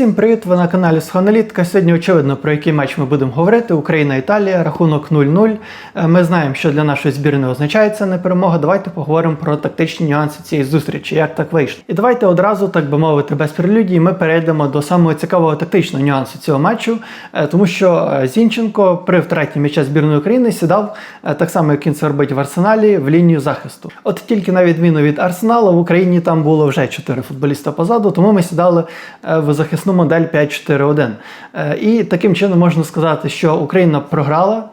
Всім привіт! Ви на каналі Сханалітка. Сьогодні очевидно про який матч ми будемо говорити. Україна-Італія, рахунок 0-0. Е, Ми знаємо, що для нашої збірної означає ця не перемога. Давайте поговоримо про тактичні нюанси цієї зустрічі, як так вийшло. І давайте одразу, так би мовити, без прелюдії, ми перейдемо до самого цікавого тактичного нюансу цього матчу, е, тому що е, Зінченко при втраті м'яча збірної України сідав так само, як він це робить в арсеналі, в лінію захисту. От тільки на відміну від Арсенала в Україні там було вже 4 футболіста позаду, тому ми сідали в захисну модель 5-4-1. Е, І таким чином можна сказати, що Україна програла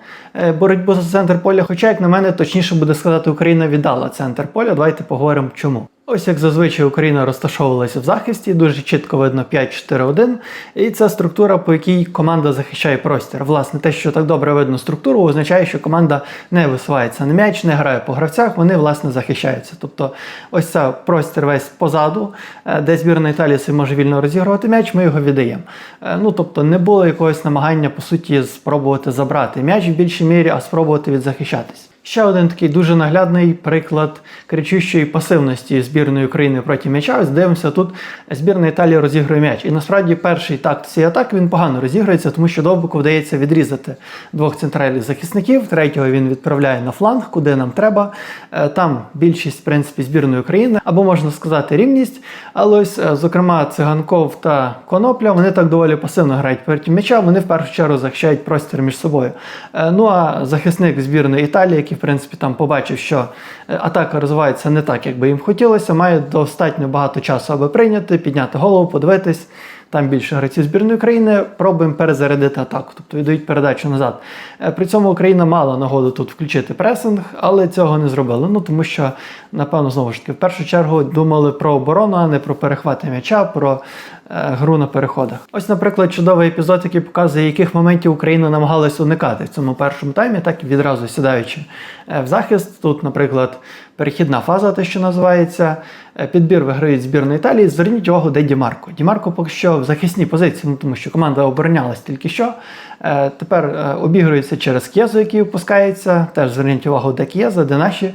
боротьбу за центр поля. Хоча, як на мене, точніше буде сказати, Україна віддала центр поля. Давайте поговоримо чому. Ось як зазвичай Україна розташовувалася в захисті, дуже чітко видно 5-4-1. І це структура, по якій команда захищає простір. Власне, те, що так добре видно структуру, означає, що команда не висувається на м'яч, не грає по гравцях, вони власне захищаються. Тобто, ось це простір весь позаду, е, де збірна Італії собі може вільно розігрувати м'яч, ми його віддаємо. Е, Ну тобто не було якогось намагання по суті спробувати забрати м'яч в більшій мірі, а спробувати відзахищатись. Ще один такий дуже наглядний приклад кричущої пасивності збірної України проти м'яча. Ось дивимося, тут збірна Італії розігрує м'яч. І насправді перший такт цієї атаки він погано розігрується, тому що довбику вдається відрізати двох центральних захисників. Третього він відправляє на фланг, куди нам треба. Е, Там більшість в принципі збірної України, або можна сказати рівність. Але ось, е, зокрема, циганков та Конопля, вони так доволі пасивно грають проти м'яча. Вони в першу чергу захищають простір між собою. Е, Ну а захисник збірної Італії, який в принципі там побачив, що е, атака розвивається не так, як би їм хотілося, має достатньо багато часу, аби прийняти, підняти голову, подивитись. Там більше гравців збірної України, пробуємо перезарядити атаку, тобто віддають передачу назад. Е, При цьому Україна мала нагоду тут включити пресинг, але цього не зробили. Ну тому що, напевно, знову ж таки, в першу чергу думали про оборону, а не про перехвати м'яча, про е, гру на переходах. Ось, наприклад, чудовий епізод, який показує, яких моментів Україна намагалась уникати в цьому першому таймі, так відразу сідаючи е, в захист. Тут, наприклад, перехідна фаза, те, що називається. Е, Підбір виграють збірної Італії. Зверніть увагу, де Дімарко. Дімарко поки що в захисній позиції, ну тому що команда оборонялась тільки що. Е, Тепер е, обігрується через К'єзу, який випускається. Теж зверніть увагу, де К'єза, де наші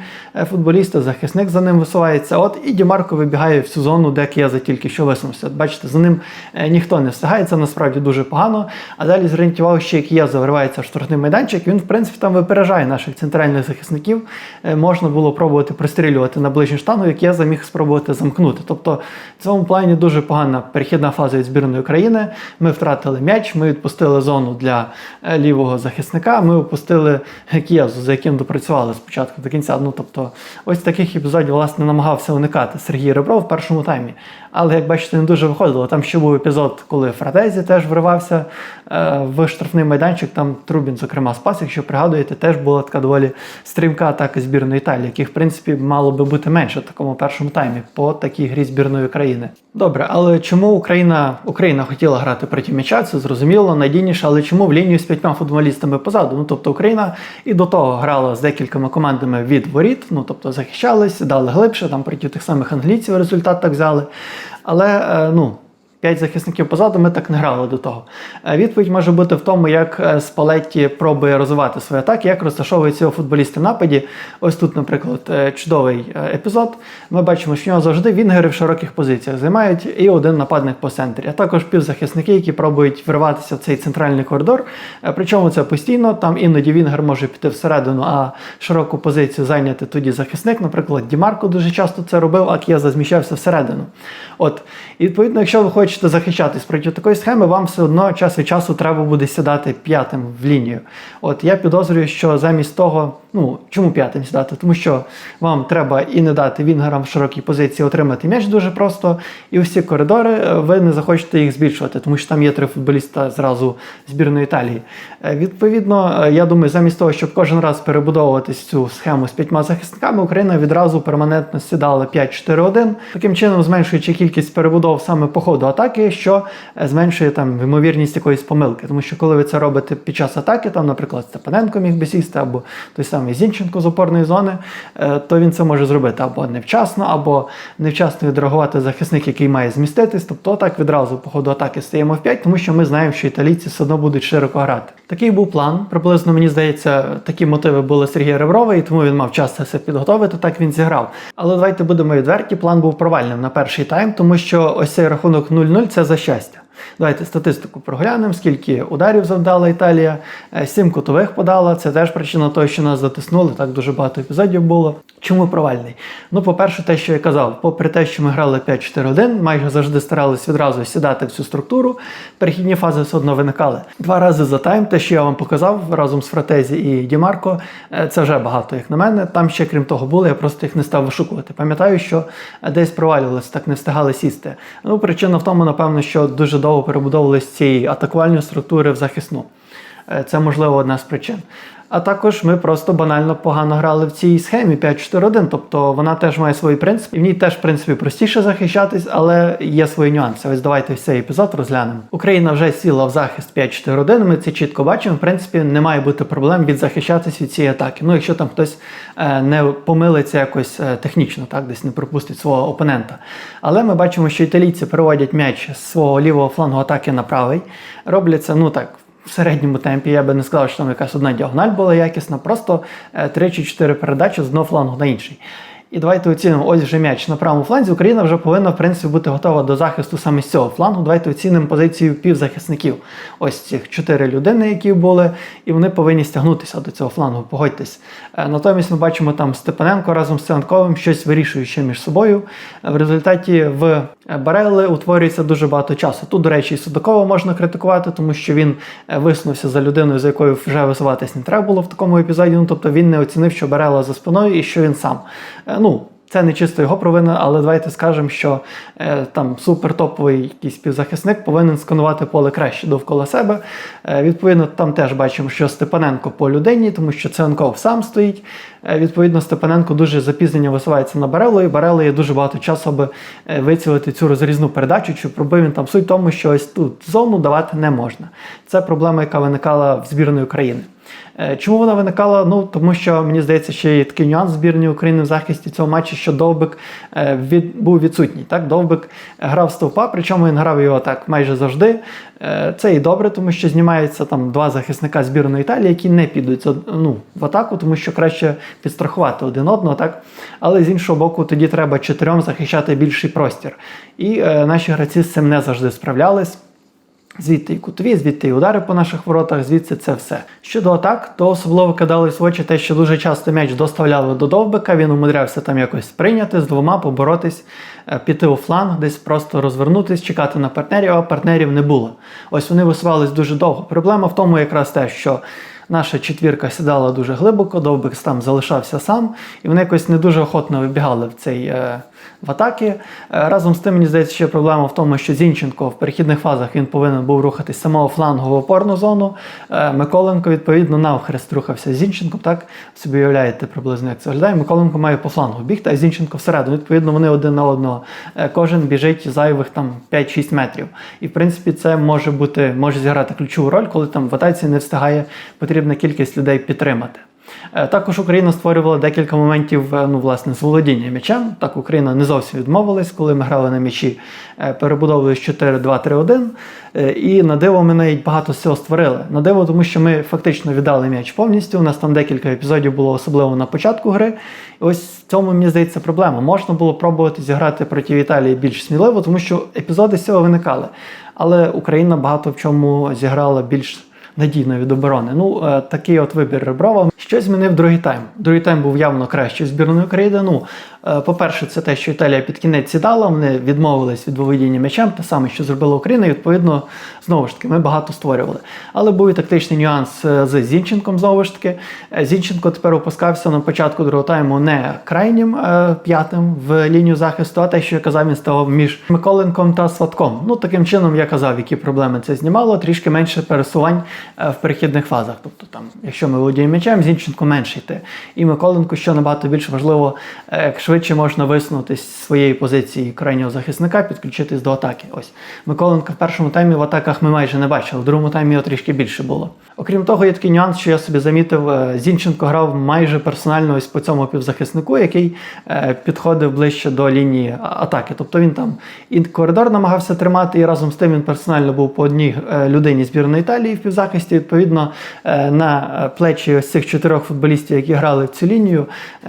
футболісти, захисник за ним висувається. От і Дімарко вибігає в цю зону, де К'єза тільки що висунувся. Бачите, за ним ніхто не встигає, це насправді дуже погано. А далі зверніть увагу, що К'єза вривається в штрафний майданчик. Він, в принципі, там випереджає наших центральних захисників. Можна було пробувати пристрілювати на ближню штангу, як я заміг спробувати замкнути. Тобто в цьому плані дуже погана перехідна фаза від збірної країни. Ми втратили м'яч, ми відпустили зону для е, лівого захисника. Ми опустили К'єзу, за яким допрацювали спочатку до кінця. Ну тобто, ось таких епізодів власне намагався уникати Сергій Ребров в першому таймі. Але як бачите, не дуже виходило. Там ще був епізод, коли Фратезі теж вривався е, в штрафний майданчик. Там Трубін, зокрема, спас. Якщо пригадуєте, теж була така доволі стрімка атака збірної Італії, яких в принципі мало би бути менше в такому першому таймі по такій грі збірної країни. Добре, але чому Україна Україна хотіла грати проти м'яча? Це зрозуміло, надійніше, але чому в лінію з п'ятьма футболістами позаду? Ну тобто Україна і до того грала з декількома командами від воріт, ну тобто захищались, дали глибше там проти тих самих англійців результат так взяли. Але е, ну. П'ять захисників позаду ми так не грали до того. Е, Відповідь може бути в тому, як е, Спалетті пробує розвивати свої атаки, як розташовуються його футболісти в нападі. Ось тут, наприклад, е, чудовий епізод. Ми бачимо, що в нього завжди вінгери в широких позиціях займають і один нападник по центрі, а також півзахисники, які пробують вриватися в цей центральний коридор. Причому це постійно. Там іноді вінгер може піти всередину, а широку позицію зайняти тоді захисник. Наприклад, Дімарко дуже часто це робив, а К'єза зміщався всередину. От, і відповідно, якщо ви хочете захищатись проти такої схеми, вам все одно час від часу треба буде сідати п'ятим в лінію. От я підозрюю, що замість того, ну чому п'ятим сідати? Тому що вам треба і не дати вінгерам в широкій позиції отримати м'яч дуже просто, і усі коридори е, ви не захочете їх збільшувати, тому що там є три футболіста зразу збірної Італії. Е, Відповідно, е, я думаю, замість того, щоб кожен раз перебудовуватись цю схему з п'ятьма захисниками, Україна відразу перманентно сідала 5-4-1, таким чином зменшуючи кількість перебудов саме по ходу атаки, що е, зменшує там ймовірність якоїсь помилки. Тому що коли ви це робите під час атаки, там, наприклад, Степаненко міг би сісти, або той самий Зінченко з опорної зони, е, то він це може зробити або невчасно, або невчасно відреагувати захисник, який має зміститись. Тобто так відразу по ходу атаки стаємо в 5, тому що ми знаємо, що італійці все одно будуть широко грати. Такий був план. Приблизно мені здається, такі мотиви були Сергія Реброва, і тому він мав час це все підготовити. Так він зіграв. Але давайте будемо відверті. План був провальним на перший тайм, тому що ось цей рахунок 0-0 це за щастя. Давайте статистику проглянемо, скільки ударів завдала Італія, Е, сім кутових подала. Це теж причина того, що нас затиснули. Так дуже багато епізодів було. Чому провальний? Ну, по-перше, те, що я казав, попри те, що ми грали 5-4-1, майже завжди старались відразу сідати в цю структуру. Перехідні фази все одно виникали. Два рази за тайм, те, що я вам показав разом з Фратезі і Дімарко, е, це вже багато, як на мене. Там ще крім того було, я просто їх не став вишукувати. Пам'ятаю, що десь провалювалися, так не встигали сісти. Ну, причина в тому, напевно, що дуже довго перебудовувалися з цієї атакувальної структури в захисну. Е, Це можливо одна з причин. А також ми просто банально погано грали в цій схемі 5-4-1. Тобто вона теж має свої принципи, і в ній теж, в принципі, простіше захищатись, але є свої нюанси. Ось давайте цей епізод розглянемо. Україна вже сіла в захист 5-4-1, Ми це чітко бачимо. В принципі, не має бути проблем від захищатись від цієї атаки. Ну, якщо там хтось е, не помилиться якось е, технічно, так десь не пропустить свого опонента. Але ми бачимо, що італійці переводять м'яч з свого лівого флангу атаки на правий. Роблять це, ну так в середньому темпі. Я би не сказав, що там якась одна діагональ була якісна, просто 3 чи 4 передачі з одного флангу на інший. І давайте оцінимо, ось вже м'яч на правому фланзі. Україна вже повинна в принципі бути готова до захисту саме з цього флангу. Давайте оцінимо позицію півзахисників. Ось цих чотири людини, які були, і вони повинні стягнутися до цього флангу. Погодьтесь. Е, Натомість ми бачимо там Степаненко разом з Циганковим щось вирішуючи між собою. Е, В результаті в Барели утворюється дуже багато часу. Тут, до речі, і Судакова можна критикувати, тому що він е, висунувся за людиною, за якою вже висуватись не треба було в такому епізоді. Ну тобто він не оцінив, що Барела за спиною і що він сам. Ну, це не чисто його провина, але давайте скажемо, що е, там супертоповий якийсь півзахисник повинен сканувати поле краще довкола себе. Е, відповідно, там теж бачимо, що Степаненко по людині, тому що Ценков сам стоїть. Е, відповідно, Степаненко дуже запізнення висувається на Барелу, і Барело є дуже багато часу, аби е, вицілити цю розрізну передачу, чи пробив він там суть тому, що ось тут зону давати не можна. Це проблема, яка виникала в збірної України. Е, Чому вона виникала? Ну тому що мені здається, ще є такий нюанс збірної України в захисті цього матчу, що Довбик від, був відсутній. Так, Довбик грав стовпа, причому він грав його так майже завжди. Це і добре, тому що знімається там два захисника збірної Італії, які не підуть ну, в атаку, тому що краще підстрахувати один одного, так. Але з іншого боку, тоді треба чотирьом захищати більший простір. І е, наші гравці з цим не завжди справлялись. Звідти і кутові, звідти і удари по наших воротах, звідси це все. Щодо атак, то особливо кидалось в очі те, що дуже часто м'яч доставляли до довбика, він умудрявся там якось прийняти з двома, поборотись, е, піти у фланг, десь просто розвернутись, чекати на партнерів, а партнерів не було. Ось вони висувались дуже довго. Проблема в тому якраз те, що наша четвірка сідала дуже глибоко, довбик там залишався сам, і вони якось не дуже охотно вибігали в цей. е, в атаки. Е, Разом з тим, мені здається, ще проблема в тому, що Зінченко в перехідних фазах він повинен був рухатись самого флангу в опорну зону. Е, Миколенко, відповідно, навхрест рухався з Зінченком. Так собі уявляєте приблизно, як це виглядає. Миколенко має по флангу бігти, а Зінченко всередину. Відповідно, вони один на одного. Кожен біжить зайвих там 5-6 метрів. І в принципі, це може бути, може зіграти ключову роль, коли там в атаці не встигає потрібна кількість людей підтримати. Е, Також Україна створювала декілька моментів е, ну, власне, з володіння м'ячем. Так, Україна не зовсім відмовилась, коли ми грали на м'ячі, е, перебудовували 4-2-3-1. Е, І на диво ми навіть багато з цього створили. На диво, тому що ми фактично віддали м'яч повністю. У нас там декілька епізодів було особливо на початку гри. І ось в цьому мені здається проблема. Можна було пробувати зіграти проти Італії більш сміливо, тому що епізоди з цього виникали. Але Україна багато в чому зіграла більш надійно від оборони. Ну, е, такий от вибір Реброва. Що змінив другий тайм? Другий тайм був явно кращий збірної України. Ну, по-перше, це те, що Італія під кінець сідала, вони відмовились від володіння м'ячем, те саме, що зробила Україна, і відповідно, знову ж таки, ми багато створювали. Але був і тактичний нюанс е, з Зінченком, знову ж таки. Е, Зінченко тепер опускався на початку другого тайму не крайнім е, п'ятим в лінію захисту, а те, що я казав, він ставав між Миколенком та Сватком. Ну, таким чином я казав, які проблеми це знімало, трішки менше пересувань е, в перехідних фазах. Тобто, там, якщо ми володіємо м'ячем, Зінченко менше йти. І Миколенко, що набагато більш важливо, е, як швидше можна висунутись з своєї позиції крайнього захисника, підключитись до атаки. Ось Миколенка в першому таймі в атаках ми майже не бачили, в другому таймі його трішки більше було. Окрім того, є такий нюанс, що я собі замітив, е, Зінченко грав майже персонально ось по цьому півзахиснику, який е, підходив ближче до лінії атаки. Тобто він там і коридор намагався тримати, і разом з тим він персонально був по одній е, людині збірної Італії в півзахисті. Відповідно, на плечі ось цих чотирьох футболістів, які грали в цю лінію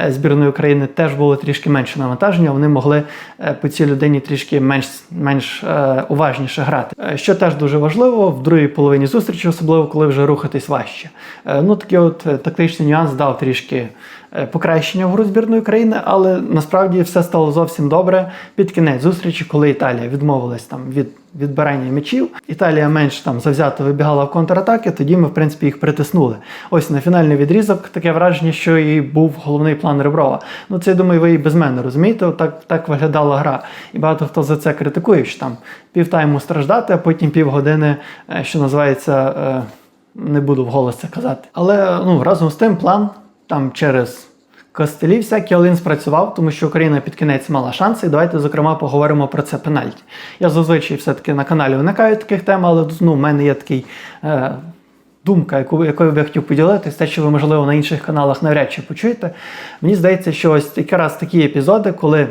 збірної України, теж було трішки трішки менше навантаження, вони могли е, по цій людині трішки менш, менш е, уважніше грати. Е, Що теж дуже важливо, в другій половині зустрічі, особливо коли вже рухатись важче. Ну, такий от тактичний нюанс дав трішки покращення в гру збірної країни, але насправді все стало зовсім добре під кінець зустрічі, коли Італія відмовилась там від відбирання м'ячів. Італія менш там завзято вибігала в контратаки, тоді ми, в принципі, їх притиснули. Ось на фінальний відрізок таке враження, що і був головний план Реброва. Ну це я думаю, ви і без мене розумієте. Так, так виглядала гра. І багато хто за це критикує, що там півтайму страждати, а потім півгодини, е, що називається, е, не буду вголос це казати. Але ну разом з тим план там через. Костелі але він спрацював, тому що Україна під кінець мала шанси. І давайте, зокрема, поговоримо про це пенальті. Я зазвичай все-таки на каналі уникаю таких тем, але ну, в мене є такий. Е, Думка, яку, якою би я хотів поділитися, те, що ви, можливо, на інших каналах навряд чи почуєте. Мені здається, що ось якраз такі епізоди, коли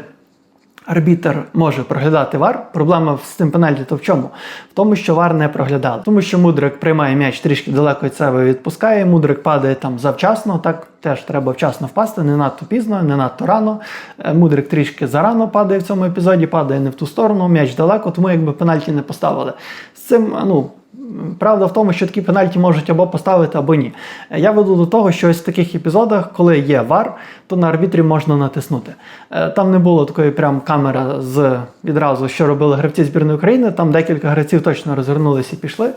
арбітер може проглядати вар. Проблема з цим пенальті то в чому? В тому, що вар не проглядали. Тому що мудрик приймає м'яч трішки далеко від себе відпускає, мудрик падає там завчасно, так теж треба вчасно впасти, не надто пізно, не надто рано. Е, Мудрик трішки зарано падає в цьому епізоді, падає не в ту сторону, м'яч далеко, тому якби пенальті не поставили. З цим, ну. Правда в тому, що такі пенальті можуть або поставити, або ні. Я веду до того, що ось в таких епізодах, коли є вар, то на арбітрі можна натиснути. Е, Там не було такої прям камери з відразу, що робили гравці збірної України. Там декілька гравців точно розвернулися і пішли.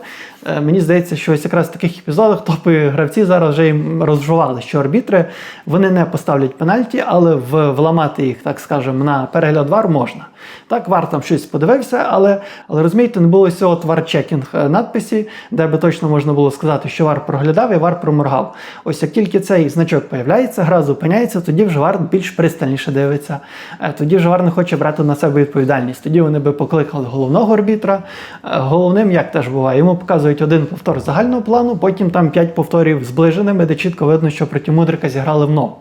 Е, Мені здається, що ось якраз в таких епізодах топові гравці зараз вже їм розжували, що арбітри вони не поставлять пенальті, але вламати їх, так скажемо, на перегляд вар можна. Так, вар там щось подивився, але, але розумієте, не було цього вар-чекінг е, надписі, де би точно можна було сказати, що вар проглядав і вар проморгав. Ось як тільки цей значок появляється, гра зупиняється, тоді вже вар більш пристальніше дивиться. Е, Тоді вже вар не хоче брати на себе відповідальність. Тоді вони би покликали головного арбітра. Е, Головним, як теж буває, йому показують один повтор загального плану, потім там п'ять повторів зближеними, де чітко видно, що проти мудрика зіграли в ногу.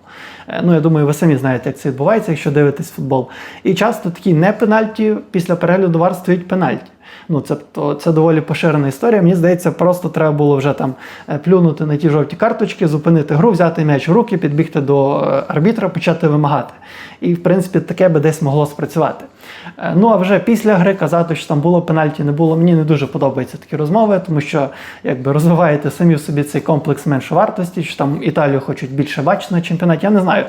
Е, Ну, я думаю, ви самі знаєте, як це відбувається, якщо дивитесь футбол. І часто такі не пенальті після перегляду вар стоїть пенальті. Ну, це, то, це доволі поширена історія. Мені здається, просто треба було вже там е, плюнути на ті жовті карточки, зупинити гру, взяти м'яч в руки, підбігти до е, арбітра, почати вимагати. І, в принципі, таке би десь могло спрацювати. Е, Ну а вже після гри казати, що там було пенальті, не було. Мені не дуже подобаються такі розмови, тому що якби розвиваєте самі в собі цей комплекс меншовартості, що там Італію хочуть більше бачити на чемпіонаті. Я не знаю.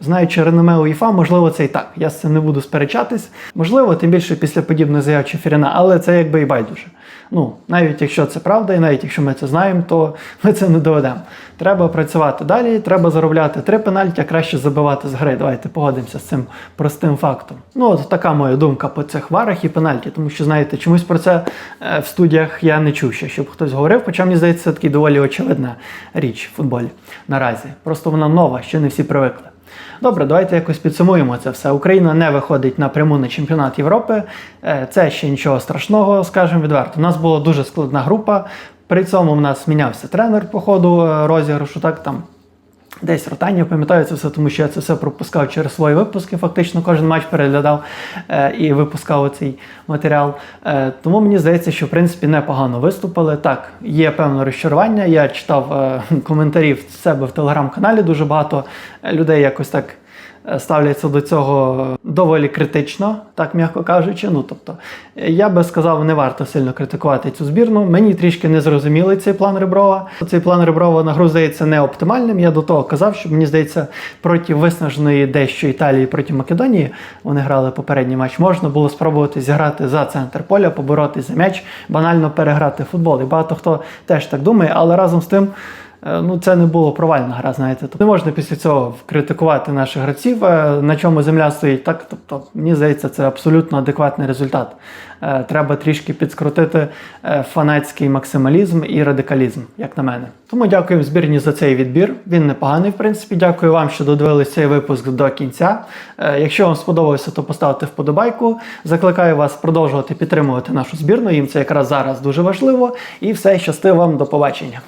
Знаючи реноме УЄФА, можливо, це і так. Я з цим не буду сперечатись. Можливо, тим більше після подібної заяв Чефіріна, але це якби і байдуже. Ну, навіть якщо це правда, і навіть якщо ми це знаємо, то ми це не доведемо. Треба працювати далі, треба заробляти три пенальті, а краще забивати з гри. Давайте погодимося з цим простим фактом. Ну, от така моя думка по цих варах і пенальті, тому що, знаєте, чомусь про це е, в студіях я не чув ще, щоб хтось говорив, хоча мені здається, це такий доволі очевидна річ в футболі наразі. Просто вона нова, ще не всі привикли. Добре, давайте якось підсумуємо це все. Україна не виходить напряму на чемпіонат Європи. Е, Це ще нічого страшного, скажемо відверто. У нас була дуже складна група. При цьому в нас мінявся тренер по ходу е, розіграшу. Так там Десь ротання, пам'ятаю це все, тому що я це все пропускав через свої випуски. Фактично кожен матч переглядав е, і випускав цей матеріал. Е, тому мені здається, що в принципі непогано виступили. Так, є певне розчарування. Я читав е, коментарі в себе в телеграм-каналі. Дуже багато е, людей якось так ставляться до цього доволі критично, так м'яко кажучи. Ну тобто, е, я би сказав, не варто сильно критикувати цю збірну. Мені трішки не зрозумілий цей план Реброва. Цей план Реброва на гру здається не оптимальним. Я до того казав, що мені здається, проти виснаженої дещо Італії проти Македонії вони грали попередній матч. Можна було спробувати зіграти за центр поля, поборотися за м'яч, банально переграти футбол. І багато хто теж так думає, але разом з тим. Е, Ну, це не було провальна гра, знаєте. Тобто не можна після цього критикувати наших гравців, е, на чому земля стоїть. Так, тобто, мені здається, це абсолютно адекватний результат. Е, Треба трішки підскрутити фанатський максималізм і радикалізм, як на мене. Тому дякую збірні за цей відбір. Він непоганий, в принципі. Дякую вам, що додивились цей випуск до кінця. Якщо вам сподобалося, то поставте вподобайку. Закликаю вас продовжувати підтримувати нашу збірну. Їм це якраз зараз дуже важливо. І все, щасти вам, до побачення.